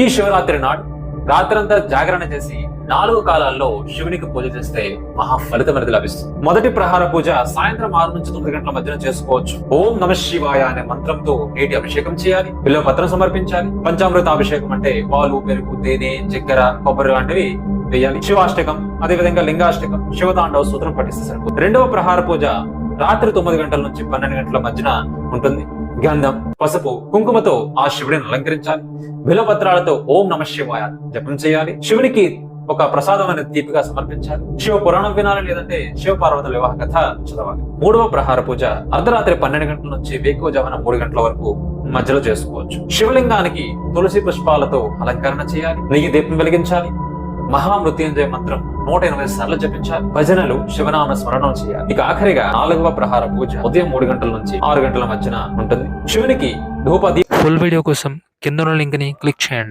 ఈ శివరాత్రి నాడు రాత్రంతా జాగరణ చేసి నాలుగు కాలాల్లో శివునికి పూజ చేస్తే మహా ఫలితం అనేది లభిస్తుంది. మొదటి ప్రహార పూజ సాయంత్రం ఆరు నుంచి తొమ్మిది గంటల మధ్యన చేసుకోవచ్చు. ఓం నమ శివాయ అనే మంత్రంతో నీటి అభిషేకం చేయాలి. బిల్వ పత్రం సమర్పించాలి. పంచామృత అభిషేకం అంటే పాలు పెరుగు తేనె చక్కెర కొబ్బరి లాంటివి వేయాలి. శివాష్టకం అదేవిధంగా లింగాష్టకం శివతాండవ సూత్రం పఠిస్తే సరిపోతుంది. రెండవ ప్రహార పూజ రాత్రి తొమ్మిది గంటల నుంచి పన్నెండు గంటల మధ్యన ఉంటుంది. గంధం పసుపు కుంకుమతో ఆ శివుడిని అలంకరించాలి. బిలపత్రాలతో ఓం నమ శివాయ జపం చేయాలి. శివునికి ఒక ప్రసాదం అనేది తీపిగా సమర్పించాలి. శివ పురాణం వినాలి లేదంటే శివ పార్వతుల వివాహ కథ చదవాలి. మూడవ ప్రహార పూజ అర్ధరాత్రి పన్నెండు గంటల నుంచి వేకువజామున మూడు గంటల వరకు మధ్యలో చేసుకోవచ్చు. శివలింగానికి తులసి పుష్పాలతో అలంకరణ చేయాలి. నెయ్యి దీపం వెలిగించాలి. మహామృత్యుంజయ మంత్రం నూట ఎనభై సార్లు జపించాలి భజనలు శివనామ స్మరణం చేయాలి. ఇక ఆఖరిగా నాలుగవ ప్రహార పూజ ఉదయం మూడు గంటల నుంచి ఆరు గంటల మధ్యన ఉంటుంది. శివునికి ధూపది ఫుల్ వీడియో కోసం కింద లింక్ని క్లిక్ చేయండి.